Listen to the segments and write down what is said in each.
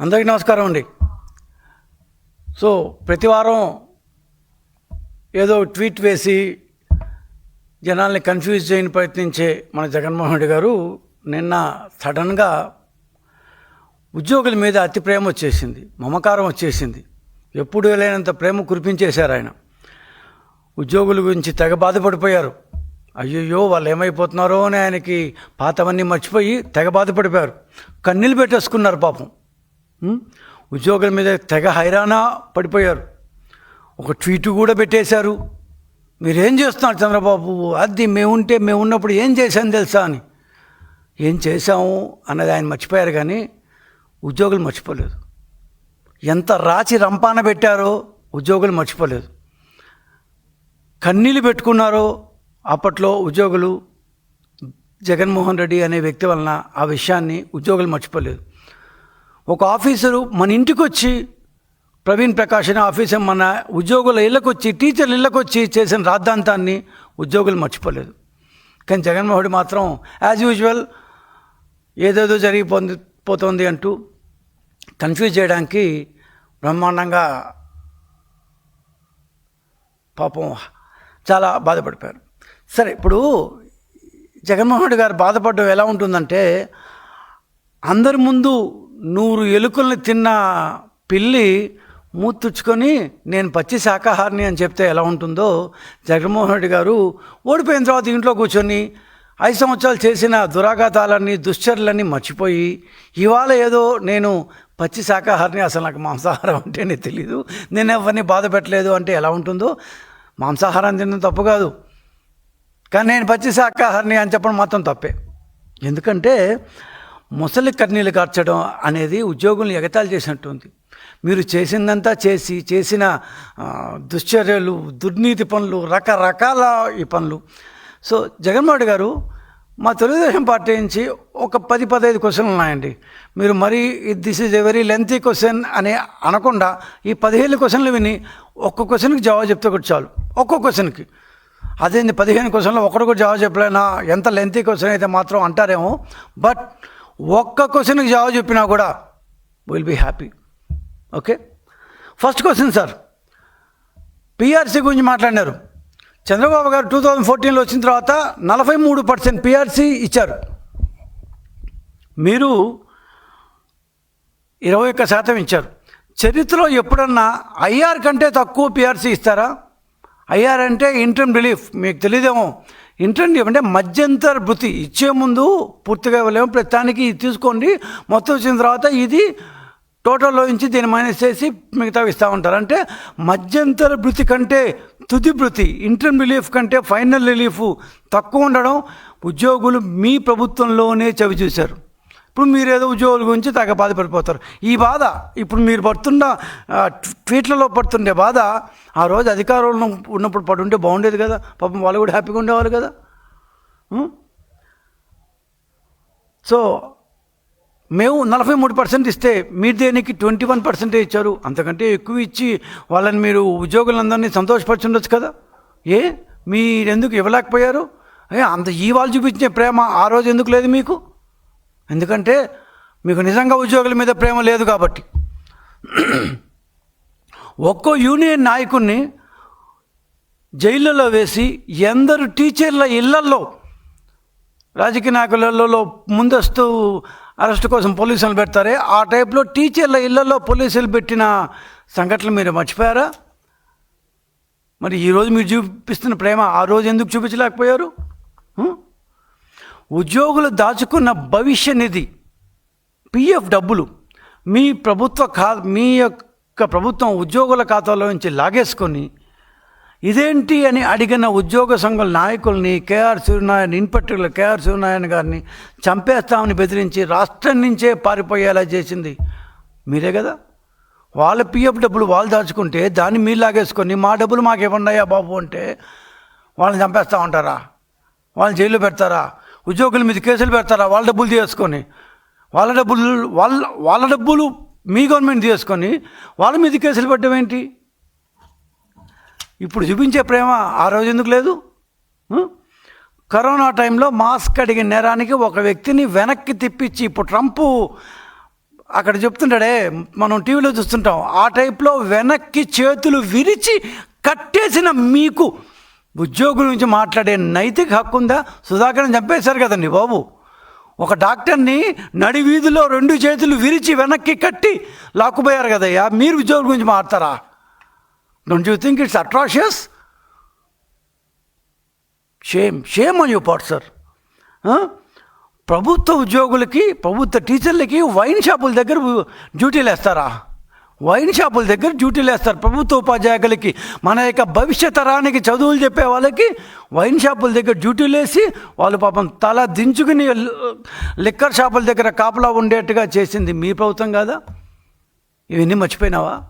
అందరికీ నమస్కారం అండి. సో ప్రతి వారం ఏదో ట్వీట్ వేసి జనాల్ని కన్ఫ్యూజ్ చేయని ప్రయత్నించే మన జగన్మోహన్ రెడ్డి గారు నిన్న సడన్గా ఉద్యోగుల మీద అతి ప్రేమ వచ్చేసింది మమకారం వచ్చేసింది. ఎప్పుడు లేనంత ప్రేమ కురిపించేశారు ఆయన. ఉద్యోగుల గురించి తెగ బాధపడిపోయారు. అయ్యయ్యో వాళ్ళు ఏమైపోతున్నారో అని ఆయనకి పాతవన్నీ మర్చిపోయి తెగ బాధపడిపోయారు. కన్నీళ్ళు పెట్టేసుకున్నారు పాపం. ఉద్యోగుల మీద తెగ హైరానా పడిపోయారు. ఒక ట్వీట్ కూడా పెట్టేశారు. మీరేం చేస్తున్నారు చంద్రబాబు? అది మేముంటే మేము ఉన్నప్పుడు ఏం చేశాను తెలుసా అని. ఏం చేశాము అన్నది ఆయన మర్చిపోయారు కానీ ఉద్యోగులు మర్చిపోలేదు. ఎంత రాచి రంపాన పెట్టారో ఉద్యోగులు మర్చిపోలేదు. కన్నీళ్ళు పెట్టుకున్నారో అప్పట్లో ఉద్యోగులు జగన్మోహన్ రెడ్డి అనే వ్యక్తి వలన ఆ విషయాన్ని ఉద్యోగులు మర్చిపోలేదు. ఒక ఆఫీసరు మన ఇంటికి వచ్చి ప్రవీణ్ ప్రకాష్ అనే ఆఫీసర్ మన ఉద్యోగుల ఇళ్ళకు వచ్చి టీచర్ల ఇళ్ళకొచ్చి చేసిన రాద్ధాంతాన్ని ఉద్యోగులు మర్చిపోలేదు. కానీ జగన్మోహన్ మాత్రం యాజ్ యూజువల్ ఏదేదో జరిగిపోంది పోతుంది అంటూ కన్ఫ్యూజ్ చేయడానికి బ్రహ్మాండంగా పాపం చాలా బాధపడిపోయారు. సరే ఇప్పుడు జగన్మోహన్ రెడ్డి గారు బాధపడడం ఎలా ఉంటుందంటే అందరి ముందు నూరు ఎలుకల్ని తిన్న పిల్లి మూతుచ్చుకొని నేను పచ్చి శాకాహారిని అని చెప్తే ఎలా ఉంటుందో జగన్మోహన్ రెడ్డి గారు ఓడిపోయిన తర్వాత ఇంట్లో కూర్చొని ఐదు సంవత్సరాలు చేసిన దురాఘాతాలన్నీ దుశ్చర్యలన్నీ మర్చిపోయి ఇవాళ ఏదో నేను పచ్చి శాకాహారిని అసలు నాకు మాంసాహారం అంటేనే తెలీదు నేను ఎవరిని బాధ పెట్టలేదు అంటే ఎలా ఉంటుందో మాంసాహారం తినడం తప్పు కాదు. కానీ నేను పచ్చి శాకాహారిని అని చెప్పడం మాత్రం తప్పే. ఎందుకంటే ముసలి కర్నీలు కార్చడం అనేది ఉద్యోగుల్ని ఎగతాళి చేసినట్టుంది. మీరు చేసిందంతా చేసి చేసిన దుశ్చర్యలు దుర్నీతి పనులు రకరకాల ఈ పనులు. సో జగన్మోహన్ గారు మా తెలుగుదేశం పార్టీ నుంచి ఒక పది పదహైదు క్వశ్చన్లు ఉన్నాయండి. మీరు మరీ this is a very lengthy question అని అనకుండా ఈ పదిహేను క్వశ్చన్లు విని ఒక్క క్వశ్చన్కి జవాబు చెప్తే కూడా చాలు. ఒక్కో క్వశ్చన్కి. అదేంది పదిహేను క్వశ్చన్లో ఒకటి కూడా జవాబు చెప్పలేనా? ఎంత లెంతీ క్వశ్చన్ అయితే మాత్రం అంటారేమో. బట్ ఒక్క క్వశ్చన్కి జవాబు చెప్పినా కూడా will be happy okay first question sir PRC గురించి మాట్లాడినారు. చంద్రబాబు గారు టూ థౌజండ్ ఫోర్టీన్లో వచ్చిన తర్వాత నలభై మూడు పర్సెంట్ పిఆర్సీ ఇచ్చారు. మీరు ఇరవై ఒక్క శాతం ఇచ్చారు. చరిత్రలో ఎప్పుడన్నా ఐఆర్ కంటే తక్కువ పిఆర్సీ ఇస్తారా? ఐఆర్ అంటే ఇంటర్మ్ రిలీఫ్ మీకు తెలియదేమో ఏంటండి అంటే మధ్యంతర భృతి ఇచ్చే ముందు పూర్తిగా ఇవ్వలేము ప్రతిదానికి ఇది తీసుకోండి. మొత్తం వచ్చిన తర్వాత ఇది టోటల్లో నుంచి దీన్ని మైనస్ చేసి మిగతా ఇస్తూ ఉంటారు. అంటే మధ్యంతర భృతి కంటే తుది భృతి ఇంటర్మ్ రిలీఫ్ కంటే ఫైనల్ రిలీఫ్ తక్కువ ఉండడం ఉద్యోగులు మీ ప్రభుత్వంలోనే చవి చూశారు ఇప్పుడు మీరు ఏదో ఉద్యోగుల గురించి తెగ బాధపడిపోతారు. ఈ బాధ ఇప్పుడు మీరు పడుతున్న ట్వీట్లలో పడుతుండే బాధ ఆ రోజు అధికారంలో ఉన్నప్పుడు పడుంటే బాగుండేది కదా. పాపం వాళ్ళు కూడా హ్యాపీగా ఉండేవాళ్ళు కదా. సో మేము నలభై మూడు పర్సెంట్ ఇస్తే మీరు దేనికి ట్వంటీ వన్ పర్సెంటే ఇచ్చారు? అంతకంటే ఎక్కువ ఇచ్చి వాళ్ళని మీరు ఉద్యోగులందరినీ సంతోషపరచుండొచ్చు కదా. ఏ? మీరు ఎందుకు ఇవ్వలేకపోయారు? ఏ అంత ఈ వాళ్ళు చూపించే ప్రేమ ఆ రోజు ఎందుకు లేదు మీకు? ఎందుకంటే మీకు నిజంగా ఉద్యోగుల మీద ప్రేమ లేదు కాబట్టి. ఒక్కో యూనియన్ నాయకుడిని జైళ్ళలో వేసి ఎందరు టీచర్ల ఇళ్ళల్లో రాజకీయ నాయకులలో ముందస్తు అరెస్ట్ కోసం పోలీసులు పెడతారే ఆ టైప్లో టీచర్ల ఇళ్ళలో పోలీసులు పెట్టిన సంఘటనలు మీరు మర్చిపోయారా? మరి ఈరోజు మీరు చూపిస్తున్న ప్రేమ ఆ రోజు ఎందుకు చూపించలేకపోయారు? ఉద్యోగులు దాచుకున్న భవిష్య నిధి పిఎఫ్ డబ్బులు మీ ప్రభుత్వ ఖా మీ యొక్క ప్రభుత్వం ఉద్యోగుల ఖాతాలో నుంచి లాగేసుకొని ఇదేంటి అని అడిగిన ఉద్యోగ సంఘం నాయకుల్ని KR Suryanarayana in particular KR Suryanarayana గారిని చంపేస్తామని బెదిరించి రాష్ట్రం నుంచే పారిపోయేలా చేసింది మీరే కదా. వాళ్ళ పిఎఫ్ డబ్బులు వాళ్ళు దాచుకుంటే దాన్ని మీరు లాగేసుకొని మా డబ్బులు మాకు ఇవ్వండియా బాబు అంటే వాళ్ళని చంపేస్తా ఉంటారా? వాళ్ళని జైల్లో పెడతారా? ఉద్యోగుల మీద కేసులు పెడతారా? వాళ్ళ డబ్బులు తీసుకొని. వాళ్ళ డబ్బులు వాళ్ళ వాళ్ళ డబ్బులు మీ గవర్నమెంట్ తీసుకొని వాళ్ళ మీద కేసులు పెట్టడం ఏంటి? ఇప్పుడు చూపించే ప్రేమ ఆ రోజు ఎందుకు లేదు? కరోనా టైంలో మాస్క్ అడిగిన నేరానికి ఒక వ్యక్తిని వెనక్కి తిప్పించి ఇప్పుడు ట్రంప్ అక్కడ చెప్తుంటాడే మనం టీవీలో చూస్తుంటాం ఆ టైప్లో వెనక్కి చేతులు విరిచి కట్టేసిన మీకు ఉద్యోగుల నుంచి మాట్లాడే నైతిక హక్కు ఉందా? సుధాకర్ని చంపేశారు కదండి బాబు. ఒక డాక్టర్ని నడి వీధిలో రెండు చేతులు విరిచి వెనక్కి కట్టి లాక్కుపోయారు కదయ్యా. మీరు ఉద్యోగుల గురించి మాట్లాడతారా? Don't you think it's atrocious shame shame అని చెప్పాడు సార్ ప్రభుత్వ ఉద్యోగులకి ప్రభుత్వ టీచర్లకి వైన్ షాపుల దగ్గర డ్యూటీలు వేస్తారా వైన్ షాపుల దగ్గర డ్యూటీలు వేస్తారు ప్రభుత్వ ఉపాధ్యాయులకి మన యొక్క భవిష్య తరానికి చదువులు చెప్పే వాళ్ళకి వైన్ షాపుల దగ్గర డ్యూటీలు వేసి వాళ్ళు పాపం తల దించుకుని లిక్కర్ షాపుల దగ్గర కాపలా ఉండేట్టుగా చేసింది మీ ప్రభుత్వం కాదా? ఇవన్నీ మర్చిపోయినావా?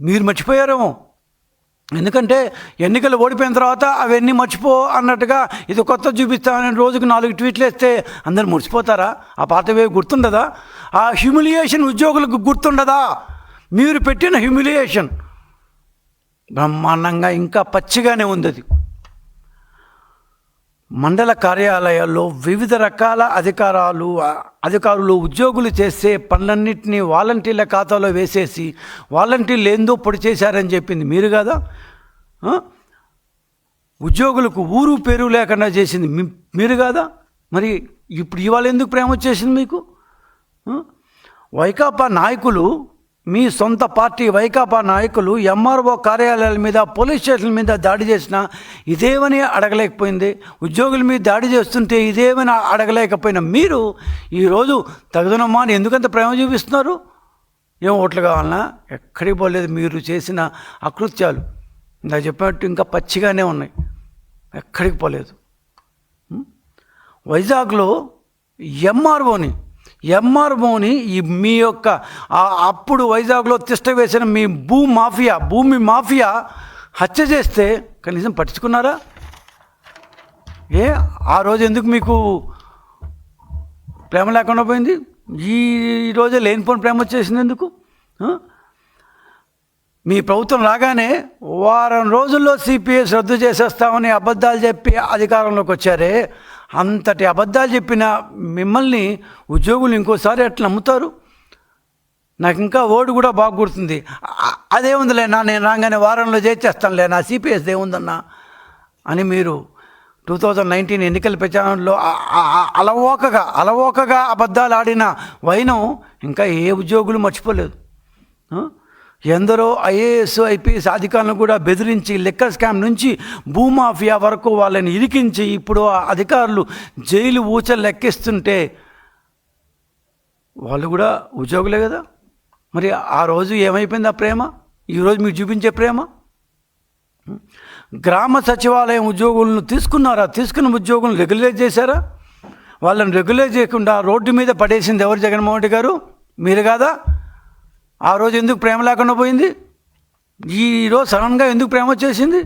మీరు మర్చిపోయారేమో. ఎందుకంటే ఎన్నికలు ఓడిపోయిన తర్వాత అవన్నీ మర్చిపో అన్నట్టుగా ఇది కొత్త చూపిస్తామని రోజుకు నాలుగు ట్వీట్లు వేస్తే అందరు మర్చిపోతారా ఆ పాతవే గుర్తుండదా? ఆ హ్యూమిలియేషన్ ఉద్యోగులకు గుర్తుండదా? మీరు పెట్టిన హ్యూమిలియేషన్ బ్రహ్మాండంగా ఇంకా పచ్చిగానే ఉంది అది. మండల కార్యాలయాల్లో వివిధ రకాల అధికారాలు అధికారులు ఉద్యోగులు చేసే పనులన్నింటినీ వాలంటీర్ల ఖాతాలో వేసేసి వాలంటీర్లు ఏందో పొడి చేశారని చెప్పింది. మీరు కదా? ఉద్యోగులకు ఊరు పేరు లేకుండా చేసింది. మీరు కాదా? మరి ఇప్పుడు ఇవాళ ఎందుకు ప్రేమ వచ్చేసింది మీకు? వైకాపా నాయకులు మీ సొంత పార్టీ వైకాపా నాయకులు ఎంఆర్ఓ కార్యాలయాల మీద పోలీస్ స్టేషన్ల మీద దాడి చేసినా ఇదేమని అడగలేకపోయింది. ఉద్యోగుల మీద దాడి చేస్తుంటే ఇదేమని అడగలేకపోయినా మీరు ఈరోజు తగుదనమ్మా అని ఎందుకంత ప్రేమ చూపిస్తున్నారు? ఏం ఓట్లు కావాలన్నా ఎక్కడికి పోలేదు మీరు చేసిన అకృత్యాలు. నా చెప్పినట్టు ఇంకా పచ్చిగానే ఉన్నాయి. ఎక్కడికి పోలేదు. వైజాగ్లో ఎంఆర్ఓని ఎంఆర్ఓని ఈ మీ యొక్క అప్పుడు వైజాగ్లో తిష్ట వేసిన మీ భూ మాఫియా భూమి మాఫియా హత్య చేస్తే కనీసం పట్టించుకున్నారా? ఏ ఆ రోజు ఎందుకు మీకు ప్రేమ లేకుండా పోయింది? ఈ రోజే లేనిపోని ప్రేమ వచ్చేసింది ఎందుకు? మీ ప్రభుత్వం రాగానే వారం రోజుల్లో సిపిఎస్ రద్దు చేసేస్తామని అబద్ధాలు చెప్పి అధికారంలోకి వచ్చారే. అంతటి అబద్ధాలు చెప్పిన మిమ్మల్ని ఉద్యోగులు ఇంకోసారి ఎట్లా నమ్ముతారు? నాకు ఇంకా ఓడి కూడా బాగా గుర్తుంది. అ- నా నేను రాగానే వారంలో చేసేస్తానులే నా సిపిఎస్ ఏముందన్నా? అని మీరు టూ థౌజండ్ నైన్టీన్ ఎన్నికల ప్రచారంలో అలవోకగా అలవోకగా అబద్ధాలు ఆడిన వైనం ఇంకా ఏ ఉద్యోగులు మర్చిపోలేదు. ఎందరో ఐఏఎస్ ఐపీఎస్ అధికారులను కూడా బెదిరించి లెక్క స్కామ్ నుంచి భూమాఫియా వరకు వాళ్ళని ఇరికించి ఇప్పుడు ఆ అధికారులు జైలు ఊచ లెక్కిస్తుంటే వాళ్ళు కూడా ఉద్యోగులే కదా. మరి ఆ రోజు ఏమైపోయింది ఆ ప్రేమ? ఈరోజు మీకు చూపించే ప్రేమ? గ్రామ సచివాలయం ఉద్యోగులను తీసుకున్నారా? తీసుకున్న ఉద్యోగులను రెగ్యులేట్ చేశారా? వాళ్ళని రెగ్యులేట్ చేయకుండా రోడ్డు మీద పడేసింది ఎవరు జగన్మోహన్ రెడ్డి గారు? మీరు కాదా? ఆ రోజు ఎందుకు ప్రేమ లేకుండా పోయింది? ఈరోజు సడన్గా ఎందుకు ప్రేమ వచ్చేసింది?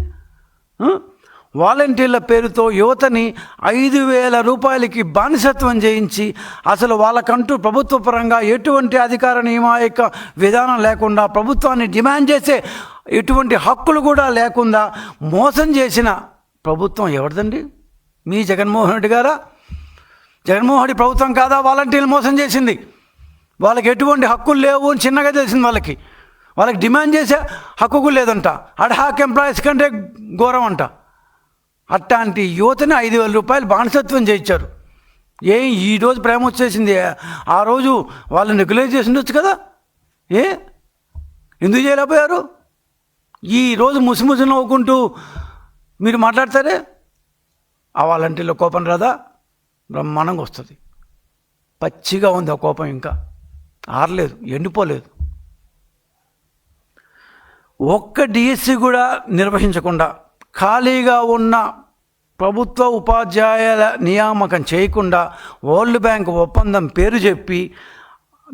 వాలంటీర్ల పేరుతో యువతని ఐదు వేల రూపాయలకి బానిసత్వం చేయించి అసలు వాళ్ళకంటూ ప్రభుత్వ పరంగా ఎటువంటి అధికార నియమాయక విధానం లేకుండా ప్రభుత్వాన్ని డిమాండ్ చేసే ఎటువంటి హక్కులు కూడా లేకుండా మోసం చేసిన ప్రభుత్వం ఎవరిదండి? మీ జగన్మోహన్ రెడ్డి గారా? జగన్మోహన్ రెడ్డి ప్రభుత్వం కాదా? వాలంటీర్లు మోసం చేసింది. వాళ్ళకి ఎటువంటి హక్కులు లేవు అని చిన్నగా తెలిసింది వాళ్ళకి. వాళ్ళకి డిమాండ్ చేసే హక్కు లేదంట. అడ్హాక్ ఎంప్లాయీస్ కంటే ఘోరం అంట. అట్లాంటి యువతని ఐదు వేల రూపాయలు బానిసత్వం చేయించారు. ఏం ఈరోజు ప్రేమ వచ్చేసింది. ఆ రోజు వాళ్ళని రెగ్యులేట్ చేసి ఉండొచ్చు కదా? ఏ? ఎందుకు చేయలేకపోయారు? ఈరోజు ముసిముసి నవ్వుకుంటూ మీరు మాట్లాడతారే? ఆ వాలంటీర్ల కోపం రాదా? బ్రహ్మాండంగా వస్తుంది. పచ్చిగా ఉంది ఆ కోపం ఇంకా. ఆరలేదు ఎండిపోలేదు. ఒక్క డిఎస్సి కూడా నిర్వహించకుండా ఖాళీగా ఉన్న ప్రభుత్వ ఉపాధ్యాయుల నియామకం చేయకుండా వరల్డ్ బ్యాంక్ ఒప్పందం పేరు చెప్పి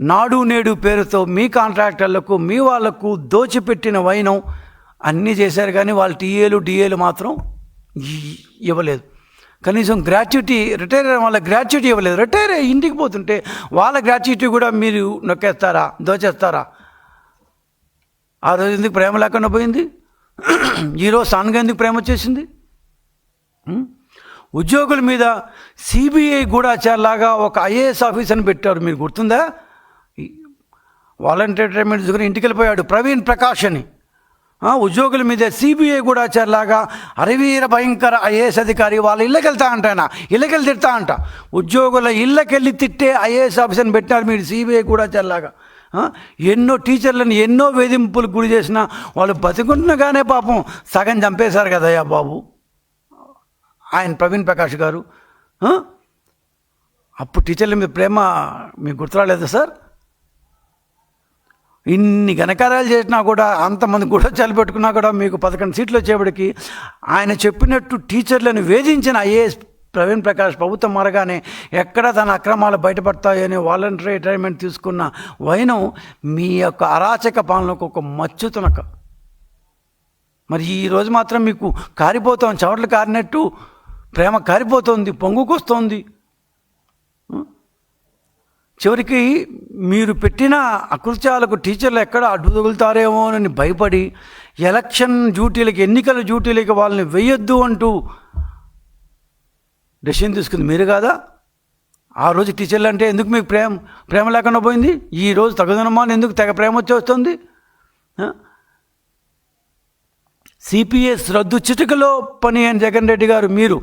నాడు నేడు పేరుతో మీ కాంట్రాక్టర్లకు మీ వాళ్ళకు దోచిపెట్టిన వైనం అన్నీ చేశారు కానీ వాళ్ళ టీఏలు డిఏలు మాత్రం ఇవ్వలేదు. కనీసం గ్రాట్యుటీ రిటైర్ అయిన వాళ్ళ గ్రాట్యుటీ ఇవ్వలేదు. రిటైర్ అయ్యి ఇంటికి పోతుంటే వాళ్ళ గ్రాట్యుటీ కూడా మీరు నొక్కేస్తారా దోచేస్తారా? ఆ రోజు ఎందుకు ప్రేమ లేకుండా పోయింది? ఈరోజు సన్గా ఎందుకు ప్రేమ వచ్చేసింది? ఉద్యోగుల మీద సిబిఐ గూఢాచారులాగా ఒక ఐఏఎస్ ఆఫీసర్ని పెట్టారు. మీరు గుర్తుందా? వాలంటీర్ రిటైర్మెంట్ దగ్గర ఇంటికి వెళ్ళిపోయాడు ప్రవీణ్ ప్రకాష్ అని. ఉద్యోగుల మీద సిబిఐ గూఢాచారులాగా అరవీర భయంకర ఐఏఎస్ అధికారి వాళ్ళ ఇళ్ళకి వెళ్తా అంట ఆయన. ఇళ్ళకెళ్ళి తిడతా అంట. ఉద్యోగుల ఇళ్ళకెళ్ళి తిట్టే ఐఏఎస్ ఆఫీసర్ని పెట్టినారు మీరు సిబిఐ గూఢాచారులాగా. ఎన్నో టీచర్లను ఎన్నో వేధింపులకు గురి చేసినా వాళ్ళు బతికుంటున్నగానే పాపం సగం చంపేశారు కదయ్యా బాబు. ఆయన ప్రవీణ్ ప్రకాష్ గారు. అప్పుడు టీచర్ల మీద ప్రేమ మీకు గుర్తురాలేదా సార్? ఇన్ని ఘనకార్యాలు చేసినా కూడా అంతమంది కూడా చలిపెట్టుకున్నా కూడా మీకు పదకొండు సీట్లు వచ్చేప్పటికి ఆయన చెప్పినట్టు టీచర్లను వేధించిన ఐఏఎస్ ప్రవీణ్ ప్రకాష్ ప్రభుత్వం మారగానే ఎక్కడ తన అక్రమాలు బయటపడతాయని వాలంటరీ రిటైర్మెంట్ తీసుకున్న వైనం మీ యొక్క అరాచక పాలనకు ఒక మచ్చు తునక మరి ఈరోజు మాత్రం మీకు కారిపోతాం చవట్లు కారినట్టు ప్రేమ కారిపోతుంది పొంగుకొస్తోంది. చివరికి మీరు పెట్టిన అకృత్యాలకు టీచర్లు ఎక్కడ అడ్డు తగులుతారేమో అని భయపడి ఎలక్షన్ డ్యూటీలకి ఎన్నికల డ్యూటీలకి వాళ్ళని వెయ్యొద్దు అంటూ డెసిషన్ తీసుకుంది. మీరు కాదా? ఆ రోజు టీచర్లు అంటే ఎందుకు మీకు ప్రేమ ప్రేమ లేకుండా పోయింది? ఈ రోజు తగుదనమాని ఎందుకు తెగ ప్రేమ వచ్చేస్తుంది సిపిఎస్ రద్దు చిటుకలో పని అని జగన్ రెడ్డి గారు మీరు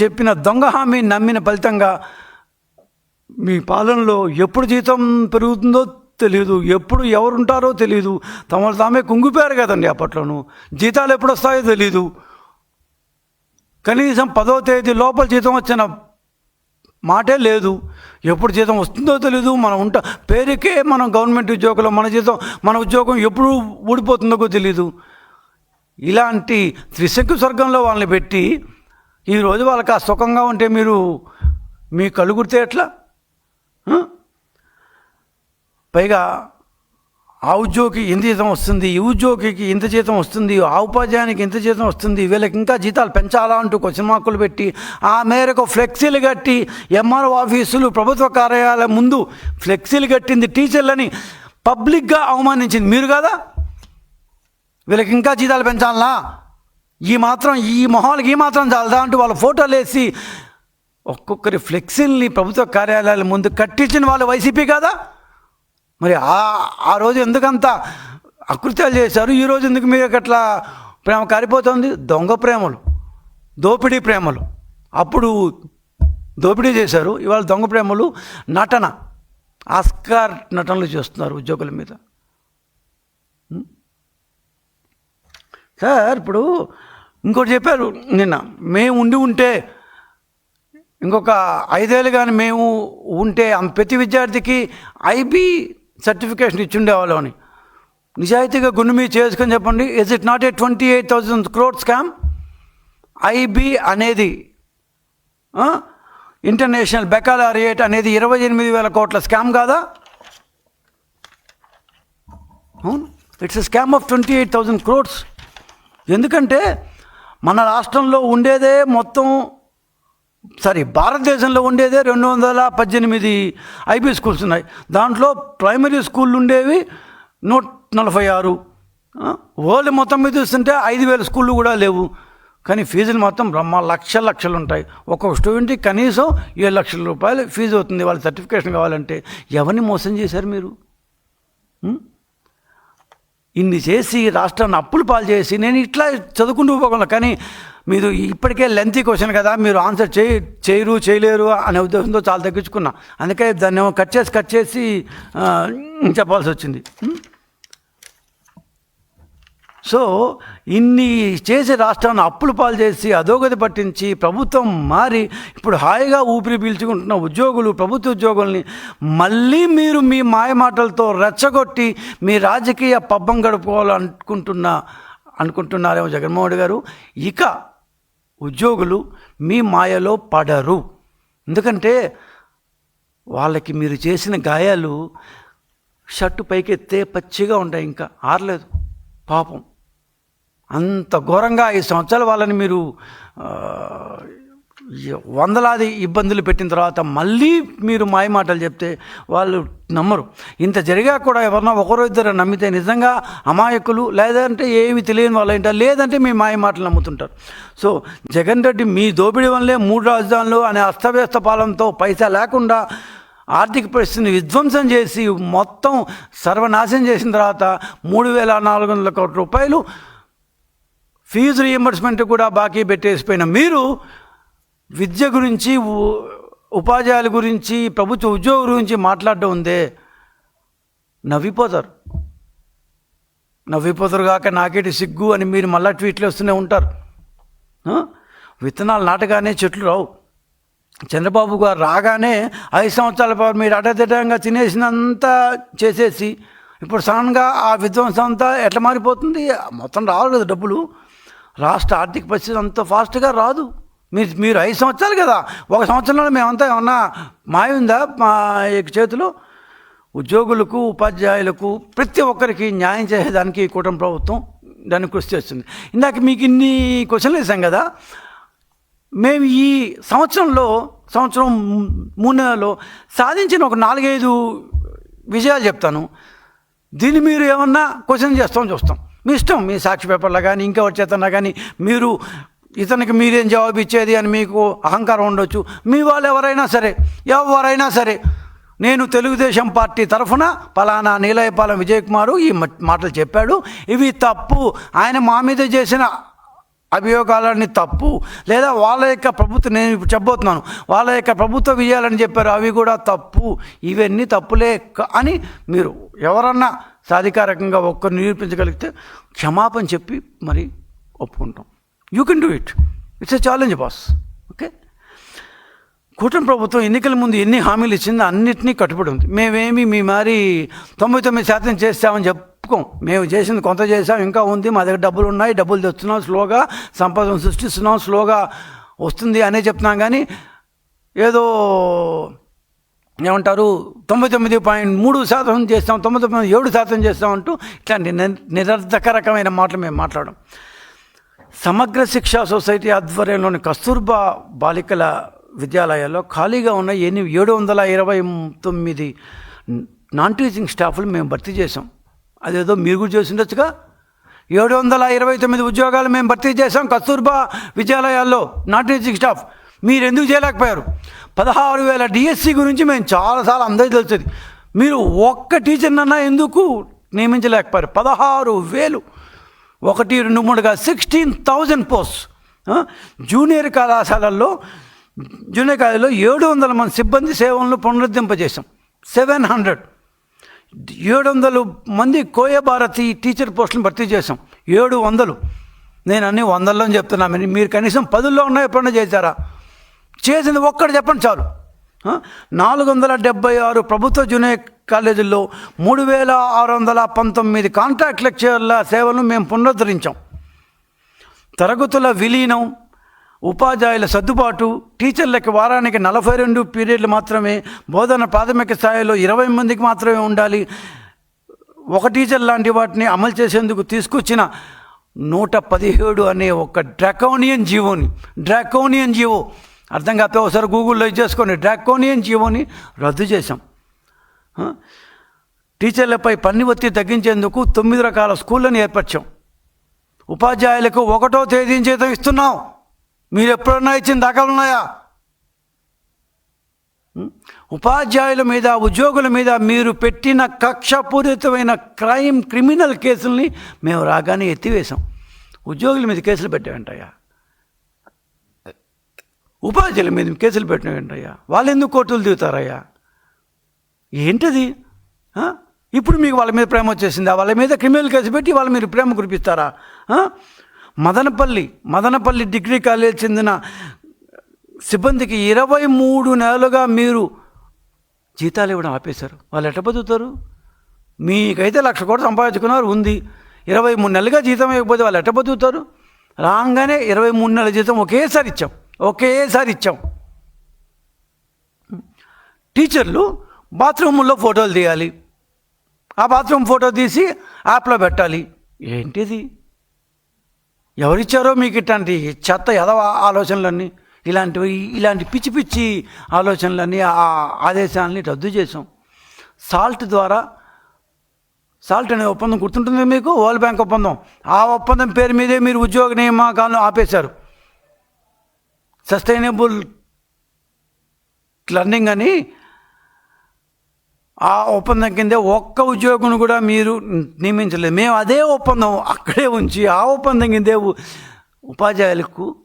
చెప్పిన దొంగ హామీ నమ్మిన ఫలితంగా మీ పాలనలో ఎప్పుడు జీతం పెరుగుతుందో తెలియదు ఎప్పుడు ఎవరుంటారో తెలియదు తమలు తామే కుంగిపోయారు కదండి అప్పట్లోనూ. జీతాలు ఎప్పుడు వస్తాయో తెలీదు. కనీసం పదో తేదీ లోపల జీతం వచ్చిన మాటే లేదు. ఎప్పుడు జీతం వస్తుందో తెలీదు. మనం ఉంటా పేరుకే మనం గవర్నమెంట్ ఉద్యోగంలో. మన జీతం మన ఉద్యోగం ఎప్పుడు ఊడిపోతుందో తెలీదు. ఇలాంటి త్రిశంకు స్వర్గంలో వాళ్ళని పెట్టి ఈరోజు వాళ్ళకి ఆ సుఖంగా ఉంటే మీరు మీ కలుగురితే ఎట్లా? పైగా ఆ ఉద్యోగికి ఇంత జీతం వస్తుంది ఈ ఉద్యోగికి ఇంత జీతం వస్తుంది ఆ ఉపాధ్యాయునికి ఇంత జీతం వస్తుంది వీళ్ళకి ఇంకా జీతాలు పెంచాలా అంటూ క్వశ్చన్ మార్కులు పెట్టి ఆ మేరకు ఫ్లెక్సీలు కట్టి ఎంఆర్ఓ ఆఫీసులు ప్రభుత్వ కార్యాలయం ముందు ఫ్లెక్సీలు కట్టింది టీచర్లని పబ్లిక్గా అవమానించింది. మీరు కదా? వీళ్ళకి ఇంకా జీతాలు పెంచాలా ఈ మాత్రం ఈ మొహాలకి ఈ మాత్రం చాలదా అంటూ వాళ్ళ ఫోటోలు వేసి ఒక్కొక్కరి ఫ్లెక్సీల్ని ప్రభుత్వ కార్యాలయాల ముందు కట్టించిన వాళ్ళు వైసీపీ కదా? మరి ఆ ఆ రోజు ఎందుకంత అకృత్యాలు చేశారు? ఈ రోజు ఎందుకు మీకు అట్లా ప్రేమ కారిపోతుంది? దొంగ ప్రేమలు దోపిడీ ప్రేమలు. అప్పుడు దోపిడీ చేశారు. ఇవాళ దొంగ ప్రేమలు నటన ఆస్కార్ నటనలు చేస్తున్నారు ఉద్యోగుల మీద. సార్ ఇప్పుడు ఇంకోటి చెప్పారు నిన్న. మేము ఉండి ఉంటే ఇంకొక ఐదేళ్ళు కానీ మేము ఉంటే ఆ ప్రతి విద్యార్థికి ఐబీ సర్టిఫికేషన్ ఇచ్చుండేవాళ్ళం అని. నిజాయితీగా గుండు మీద చేసుకొని చెప్పండి is it not a twenty eight thousand crore scam IB అనేది ఇంటర్నేషనల్ బెకాలరియేట్ అనేది ఇరవై ఎనిమిది వేల కోట్ల స్కామ్ కాదా? అవును. It's a scam of twenty eight thousand crores ఎందుకంటే మన రాష్ట్రంలో ఉండేదే మొత్తం సారీ భారతదేశంలో ఉండేదే రెండు వందల పద్దెనిమిది ఐబీ స్కూల్స్ ఉన్నాయి. దాంట్లో ప్రైమరీ స్కూళ్ళు ఉండేవి నూట నలభై ఆరు. వరల్డ్ మొత్తం మీద చూస్తుంటే ఐదు వేల స్కూళ్ళు కూడా లేవు. కానీ ఫీజులు మొత్తం బ్రహ్మ లక్షల లక్షలు ఉంటాయి. ఒక్కొక్క స్టూడెంట్కి కనీసం ఏడు లక్షల రూపాయలు ఫీజు అవుతుంది. వాళ్ళ సర్టిఫికేషన్ కావాలంటే ఎవరిని మోసం చేశారు మీరు? ఇన్ని చేసి రాష్ట్రాన్ని అప్పులు పాలు చేసి నేను ఇట్లా చదువుకుంటూ పోగలను కానీ మీరు ఇప్పటికే లెంతీ క్వశ్చన్ కదా మీరు ఆన్సర్ చేయ చేయరు చేయలేరు అనే ఉద్దేశంతో చాలా తగ్గించుకున్నా. అందుకే దాన్ని ఏమో కట్ చేసి కట్ చేసి చెప్పాల్సి వచ్చింది. సో ఇన్ని చేసి రాష్ట్రాన్ని అప్పులు పాలు చేసి అధోగతి పట్టించి ప్రభుత్వం మారి ఇప్పుడు హాయిగా ఊపిరి పీల్చుకుంటున్న ఉద్యోగులు ప్రభుత్వ ఉద్యోగుల్ని మళ్ళీ మీరు మీ మాయమాటలతో రెచ్చగొట్టి మీ రాజకీయ పబ్బం గడుపుకోవాలనుకుంటున్న అనుకుంటున్నారేమో జగన్మోహన్ గారు. ఇక ఉద్యోగులు మీ మాయలో పడరు. ఎందుకంటే వాళ్ళకి మీరు చేసిన గాయాలు షర్టు పైకెత్తే పచ్చిగా ఉంటాయి ఇంకా ఆరలేదు. పాపం. అంత ఘోరంగా ఐదు సంవత్సరాలు వాళ్ళని మీరు వందలాది ఇబ్బందులు పెట్టిన తర్వాత మళ్ళీ మీరు మాయమాటలు చెప్తే వాళ్ళు నమ్మరు. ఇంత జరిగా కూడా ఎవరన్నా ఒకరో ఇద్దరు నమ్మితే నిజంగా అమాయకులు లేదంటే ఏమి తెలియని వాళ్ళు ఏంటో లేదంటే మీ మాయమాటలు నమ్ముతుంటారు. సో జగన్ రెడ్డి మీ దోపిడీ వల్లే మూడు రాజధానులు అనే అస్తవ్యస్త పాలనతో పైసా లేకుండా ఆర్థిక పరిస్థితిని విధ్వంసం చేసి మొత్తం సర్వనాశనం చేసిన తర్వాత మూడు వేల నాలుగు వందల కోట్ల రూపాయలు ఫీజు రీఎంబర్స్మెంట్ కూడా బాకీ పెట్టేసిపోయిన మీరు విద్య గురించి ఉపాధ్యాయుల గురించి ప్రభుత్వ ఉద్యోగుల గురించి మాట్లాడడం ఉందే. నవ్విపోతారు. నవ్విపోతారు కాక నాకేటి సిగ్గు అని మీరు మళ్ళా ట్వీట్లు వస్తూనే ఉంటారు. విత్తనాలు నాటగానే చెట్లు రావు. చంద్రబాబు గారు రాగానే ఐదు సంవత్సరాల పాటు మీరు అడ్డదిడ్డంగా తినేసినంత చేసేసి ఇప్పుడు సడన్గా ఆ విధ్వంసం అంతా ఎట్లా మారిపోతుంది? మొత్తం రావు కదా డబ్బులు. రాష్ట్ర ఆర్థిక పరిస్థితి అంత ఫాస్ట్గా రాదు. మీరు మీరు ఐదు సంవత్సరాలు కదా. ఒక సంవత్సరంలో మేమంతా ఏమన్నా మాయుందా మా చేతులు చేతిలో? ఉద్యోగులకు ఉపాధ్యాయులకు ప్రతి ఒక్కరికి న్యాయం చేసేదానికి కూటమి ప్రభుత్వం దాన్ని కృషి చేస్తుంది. ఇందాక మీకు ఇన్ని క్వశ్చన్లు వేసాం కదా. మేము ఈ సంవత్సరంలో సంవత్సరం మూడు నెలలో సాధించిన ఒక నాలుగైదు విజయాలు చెప్తాను. దీన్ని మీరు ఏమన్నా క్వశ్చన్ చేస్తాం చూస్తాం. మీ ఇష్టం. మీ సాక్షి పేపర్లో కానీ ఇంకా వచ్చేతన్నా కానీ మీరు ఇతనికి మీరేం జవాబు ఇచ్చేది అని మీకు అహంకారం ఉండొచ్చు. మీ వాళ్ళు ఎవరైనా సరే ఎవరైనా సరే నేను తెలుగుదేశం పార్టీ తరఫున పలానా నీలయపాలెం విజయ్ కుమారు ఈ మ- మాటలు చెప్పాడు. ఇవి తప్పు. ఆయన మా మీద చేసిన అభియోగాలన్నీ తప్పు. లేదా వాళ్ళ యొక్క ప్రభుత్వం నేను ఇప్పుడు చెప్పబోతున్నాను. వాళ్ళ యొక్క ప్రభుత్వ విజయాలని చెప్పారు. అవి కూడా తప్పు. ఇవన్నీ తప్పులే అని మీరు ఎవరన్నా సాధికారకంగా ఒక్కరు నిరూపించగలిగితే క్షమాపణ చెప్పి మరి ఒప్పుకుంటాం. You can do it it's a challenge boss okay కూటమి ప్రభుత్వం ఎన్నికల ముందు ఎన్ని హామీలు ఇచ్చిందో అన్నింటినీ కట్టుబడి ఉంది. మేమేమి మీ మరి తొంభై తొమ్మిది శాతం చేస్తామని చెప్పుకోం. మేము చేసింది కొంత చేసాం ఇంకా ఉంది. మా దగ్గర డబ్బులు ఉన్నాయి డబ్బులు తెస్తున్నాం స్లోగా సంపదను సృష్టిస్తున్నాం స్లోగా వస్తుంది అనే చెప్తున్నాం కానీ ఏదో ఏమంటారు తొంభై తొమ్మిది పాయింట్ మూడు శాతం చేస్తాం తొంభై తొమ్మిది ఏడు శాతం చేస్తాం అంటూ ఇట్లాంటి నిరర్ధక రకమైన మాటలు మేము మాట్లాడడం. సమగ్ర శిక్షా సొసైటీ ఆధ్వర్యంలోని కస్తూర్బా బాలికల విద్యాలయాల్లో ఖాళీగా ఉన్న ఎన్ని ఏడు వందల ఇరవై తొమ్మిది నాన్ టీచింగ్ స్టాఫ్లు మేము భర్తీ చేసాం అదేదో మీరు కూడా చేసి ఉండొచ్చుగా? ఏడు వందల ఇరవై తొమ్మిది ఉద్యోగాలు మేము భర్తీ చేసాం కస్తూర్బా విద్యాలయాల్లో నాన్ టీచింగ్ స్టాఫ్. మీరు ఎందుకు చేయలేకపోయారు? పదహారు వేల డిఎస్సి గురించి మేము చాలాసార్లు అందరికీ తెలుస్తుంది. మీరు ఒక్క టీచర్నన్నా ఎందుకు నియమించలేకపోయారు? పదహారు వేలు ఒకటి రెండు మూడుగా సిక్స్టీన్ థౌజండ్ పోస్ట్ జూనియర్ కళాశాలల్లో జూనియర్ కాలేజీలో ఏడు వందల మంది సిబ్బంది సేవలను పునరుద్ధరింపజేశాం. సెవెన్ హండ్రెడ్ ఏడు వందలు మంది కోయ భారతి టీచర్ పోస్టులను భర్తీ చేశాం. ఏడు వందలు నేను అన్ని వందల్లో చెప్తున్నా మీరు కనీసం పదుల్లో ఉన్నా ఎప్పుడన్నా చేశారా? చేసింది ఒక్కటి చెప్పండి చాలు. నాలుగు వందల డెబ్బై ఆరు ప్రభుత్వ జూనియర్ కాలేజీల్లో మూడు వేల ఆరు వందల పంతొమ్మిది కాంట్రాక్ట్ లెక్చర్ల సేవలను మేము పునరుద్ధరించాం. తరగతుల విలీనం ఉపాధ్యాయుల సర్దుబాటు టీచర్లకి వారానికి నలభై రెండు పీరియడ్లు మాత్రమే బోధన ప్రాథమిక స్థాయిలో ఇరవై మందికి మాత్రమే ఉండాలి. ఒక టీచర్ లాంటి వాటిని అమలు చేసేందుకు తీసుకొచ్చిన నూట పదిహేడు అనే ఒక డ్రాకోనియన్ జీవోని డ్రాకోనియన్ జీవో. అర్థం కాకపోతే ఒకసారి గూగుల్లో ఇచ్చేసుకొని డ్రాకోనియన్ జీవోని రద్దు చేశాం. టీచర్లపై పన్ని ఒత్తిడి తగ్గించేందుకు తొమ్మిది రకాల స్కూళ్ళని ఏర్పరిచాం. ఉపాధ్యాయులకు ఒకటో తేదీ జీతం ఇస్తున్నాం. మీరు ఎప్పుడన్నా ఇచ్చిన దాఖలు ఉన్నాయా? ఉపాధ్యాయుల మీద ఉద్యోగుల మీద మీరు పెట్టిన కక్షపూరితమైన క్రైమ్ క్రిమినల్ కేసుల్ని మేము రాగానే ఎత్తివేశాం. ఉద్యోగుల మీద కేసులు పెట్టామంటయ్యా. ఉపాధ్యాయుల మీద కేసులు పెట్టినవేంటయ్యా వాళ్ళు ఎందుకు కోర్టులు దిగుతారయ్యా? ఏంటది? ఇప్పుడు మీకు వాళ్ళ మీద ప్రేమ వచ్చేసిందా? వాళ్ళ మీద క్రిమినల్ కేసు పెట్టి వాళ్ళ మీరు ప్రేమ కురిపిస్తారా? మదనపల్లి మదనపల్లి డిగ్రీ కాలేజ్ చెందిన సిబ్బందికి ఇరవై మూడు నెలలుగా మీరు జీతాలు ఇవ్వడం ఆపేశారు. వాళ్ళు ఎట్ట బతుకుతారు? మీకైతే లక్ష కోట్లు సంపాదించుకున్నారు ఉంది. ఇరవై మూడు నెలలుగా జీతం ఇవ్వకపోతే వాళ్ళు ఎట్ట బతుకుతారు? రాగానే ఇరవై మూడు నెలల జీతం ఒకేసారి ఇచ్చాం. ఒకేసారి ఇచ్చాం. టీచర్లు బాత్రూముల్లో ఫోటోలు తీయాలి. ఆ బాత్రూమ్ ఫోటో తీసి యాప్లో పెట్టాలి. ఏంటిది? ఎవరిచ్చారో మీకు ఇట్లాంటి చెత్త ఎదవ ఆలోచనలన్నీ ఇలాంటివి ఇలాంటి పిచ్చి పిచ్చి ఆలోచనలన్నీ ఆ ఆదేశాలని రద్దు చేసాం సాల్ట్ ద్వారా సాల్ట్ అనే ఒప్పందం గుర్తుంటుంది మీకు? వరల్డ్ బ్యాంక్ ఒప్పందం. ఆ ఒప్పందం పేరు మీదే మీరు ఉద్యోగ నియామకాలను ఆపేశారు. సస్టైనబుల్ లర్నింగ్ అని ఆ ఒప్పందం కింద ఒక్క ఉద్యోగుని కూడా మీరు నియమించలేదు. మేము అదే ఒప్పందం అక్కడే ఉంచి ఆ ఒప్పందం కిందే ఉపాధ్యాయులకు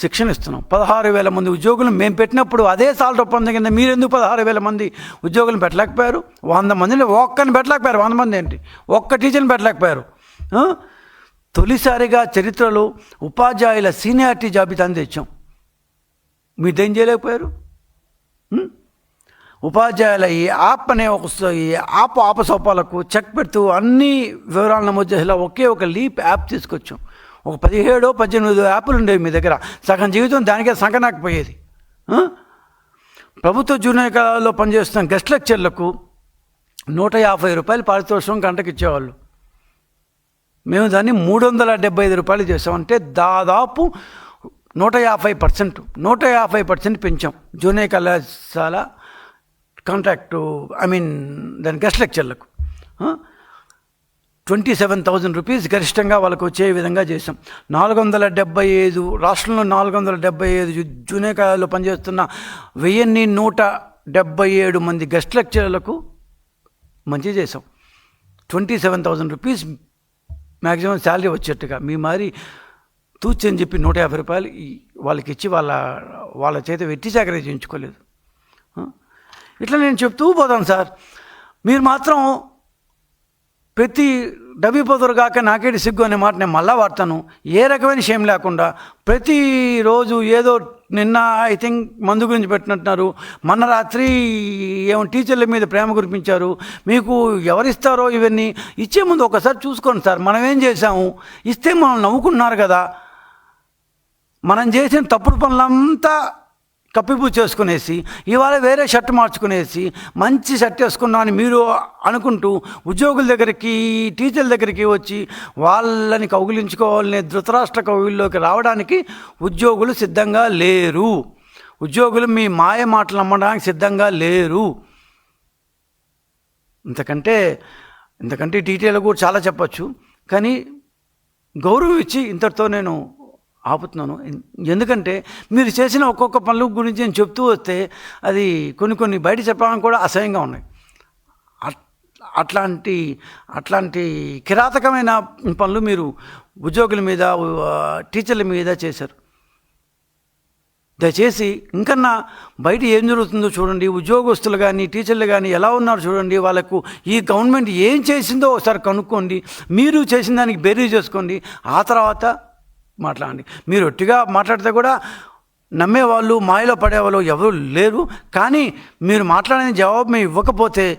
శిక్షణ ఇస్తున్నాం. పదహారు వేల మంది ఉద్యోగులు మేము పెట్టినప్పుడు అదే సాల్ట్ ఒప్పందం కింద మీరు ఎందుకు పదహారు వేల మంది ఉద్యోగులను పెట్టలేకపోయారు? వంద మందిని ఒక్కని పెట్టలేకపోయారు. వంద మంది ఏంటి? ఒక్క టీచర్ని పెట్టలేకపోయారు. తొలిసారిగా చరిత్రలో ఉపాధ్యాయుల సీనియారిటీ జాబితాను తెచ్చాం. మీరు దేం చేయలేకపోయారు ఉపాధ్యాయుల ఈ యాప్ అనే ఒక ఈ యాప్ ఆపసోపాలకు చెక్ పెడుతూ అన్ని వివరాలు నమోదు చేసేలా ఒకే ఒక లీప్ యాప్ తీసుకొచ్చాం. ఒక పదిహేడో పద్దెనిమిదో యాప్లు ఉండేవి మీ దగ్గర. సగం జీవితం దానికే సంకనాకపోయేది. ప్రభుత్వ జూనియర్ కళాల్లో పనిచేస్తున్న గెస్ట్ లెక్చర్లకు నూట యాభై రూపాయలు పారితోషికం గంటకి ఇచ్చేవాళ్ళు మేము దాన్ని మూడు వందల డెబ్బై ఐదు రూపాయలు చేసాం అంటే దాదాపు నూట యాభై పర్సెంట్ నూట యాభై పర్సెంట్ పెంచాం. జూనియర్ కళాశాల కాంట్రాక్టు ఐ మీన్ దాని గెస్ట్ లెక్చర్లకు. ట్వంటీ సెవెన్ థౌజండ్ రూపీస్ గరిష్టంగా వాళ్ళకు వచ్చే విధంగా చేసాం నాలుగు వందల డెబ్బై ఐదు రాష్ట్రంలో నాలుగు వందల డెబ్బై ఐదు జూనియర్ కళాశాలలో పనిచేస్తున్న వెయ్యిన్ని నూట డెబ్బై ఏడు మంది గెస్ట్ లెక్చర్లకు మంచి చేసాం twenty seven thousand rupees maximum salary వచ్చేట్టుగా. మీ మరి తూచి అని చెప్పి నూట యాభై రూపాయలు వాళ్ళకి ఇచ్చి వాళ్ళ వాళ్ళ చేత వెట్టి చాకరీ చేయించుకోలేదు. ఇట్లా నేను చెప్తూ పోతాను సార్. మీరు మాత్రం ప్రతి డబ్బి పొదరు కాక నాకేటి సిగ్గు అనే మాట నేను మళ్ళా వాడతాను. ఏ రకమైన విషయం లేకుండా ప్రతిరోజు ఏదో నిన్న ఐ థింక్ మందు గురించి పెట్టినట్టున్నారు. మొన్న రాత్రి ఏమో టీచర్ల మీద ప్రేమ కురిపించారు. మీకు ఎవరిస్తారో ఇవన్నీ ఇచ్చే ముందు ఒకసారి చూసుకోండి సార్. మనం ఏం చేసాము ఇస్తే మనం నవ్వుకున్నారు కదా. మనం చేసిన తప్పుడు పనులంతా కప్పిపూ చేసుకునేసి ఇవాళ వేరే షర్ట్ మార్చుకునేసి మంచి షర్ట్ వేసుకున్నామని మీరు అనుకుంటూ ఉద్యోగుల దగ్గరికి టీచర్ల దగ్గరికి వచ్చి వాళ్ళని కౌగిలించుకోవాలనే ధృతరాష్ట్ర కౌగిల్లోకి రావడానికి ఉద్యోగులు సిద్ధంగా లేరు. ఉద్యోగులు మీ మాయ మాటలు నమ్మడానికి సిద్ధంగా లేరు. ఇంతకంటే ఇంతకంటే డీటెయిల్ కూడా చాలా చెప్పచ్చు. కానీ గౌరవం ఇచ్చి ఇంతటితో నేను ఆపుతున్నాను. ఎందుకంటే మీరు చేసిన ఒక్కొక్క పనుల గురించి నేను చెప్తూ వస్తే అది కొన్ని కొన్ని బయట చెప్పడానికి కూడా అసహ్యంగా ఉన్నాయి. అట్- అట్లాంటి అట్లాంటి కిరాతకమైన పనులు మీరు ఉద్యోగుల మీద టీచర్ల మీద చేశారు. దయచేసి ఇంకన్నా బయట ఏం జరుగుతుందో చూడండి. ఉద్యోగస్తులు కానీ టీచర్లు కానీ ఎలా ఉన్నారు చూడండి. వాళ్ళకు ఈ గవర్నమెంట్ ఏం చేసిందో ఒకసారి కనుక్కోండి. మీరు చేసిన దానికి బేరీ చేసుకోండి ఆ తర్వాత మాట్లాడండి. మీరు ఒట్టిగా మాట్లాడితే కూడా నమ్మేవాళ్ళు మాయలో పడేవాళ్ళు ఎవరు లేరు. కానీ మీరు మాట్లాడిన జవాబు మేము ఇవ్వకపోతే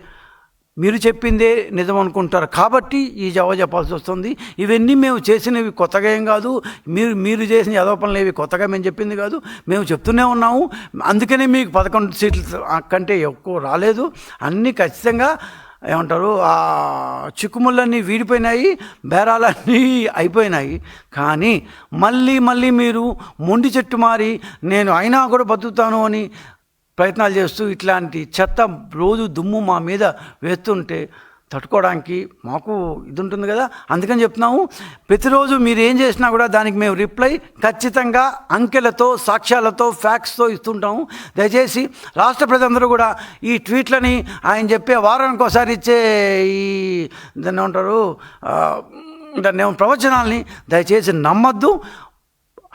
మీరు చెప్పిందే నిజం అనుకుంటారు. కాబట్టి ఈ జవాబు చెప్పాల్సి వస్తుంది. ఇవన్నీ మేము చేసినవి కొత్తగా ఏం కాదు. మీరు మీరు చేసిన యదవ పనులు ఏవి కొత్తగా మేము చెప్పింది కాదు. మేము చెప్తూనే ఉన్నాము. అందుకనే మీకు పదకొండు సీట్లు కంటే ఎక్కువ రాలేదు. అన్నీ ఖచ్చితంగా ఏమంటారు? ఆ చిక్కుముళ్ళన్నీ వీడిపోయినాయి బేరాలన్నీ అయిపోయినాయి. కానీ మళ్ళీ మళ్ళీ మీరు మొండి చెట్టు మారి నేను అయినా కూడా బతుకుతాను అని ప్రయత్నాలు చేస్తూ ఇట్లాంటి చెత్త రోజు దుమ్ము మా మీద వేస్తుంటే తట్టుకోవడానికి మాకు ఇది ఉంటుంది కదా. అందుకని చెప్తున్నాము ప్రతిరోజు మీరు ఏం చేసినా కూడా దానికి మేము రిప్లై ఖచ్చితంగా అంకెలతో సాక్ష్యాలతో ఫ్యాక్స్తో ఇస్తుంటాము. దయచేసి రాష్ట్ర ప్రజలందరూ కూడా ఈ ట్వీట్లని ఆయన చెప్పే వారానికి ఒకసారి ఇచ్చే ఈ దాన్ని ఏమంటారు దాన్ని ప్రవచనాలని ప్రవచనాల్ని దయచేసి నమ్మద్దు.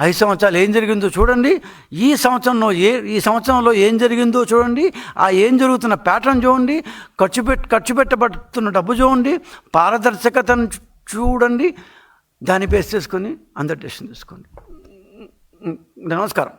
ఐదు సంవత్సరాలు ఏం జరిగిందో చూడండి. ఈ సంవత్సరంలో ఏ ఈ సంవత్సరంలో ఏం జరిగిందో చూడండి. ఆ ఏం జరుగుతున్న ప్యాటర్న్ చూడండి. ఖర్చు పెట్ ఖర్చు పెట్టబడుతున్న డబ్బు చూడండి. పారదర్శకతను చూడండి. దాన్ని బేస్ చేసుకొని అందరు డెసిషన్ తీసుకోండి. నమస్కారం.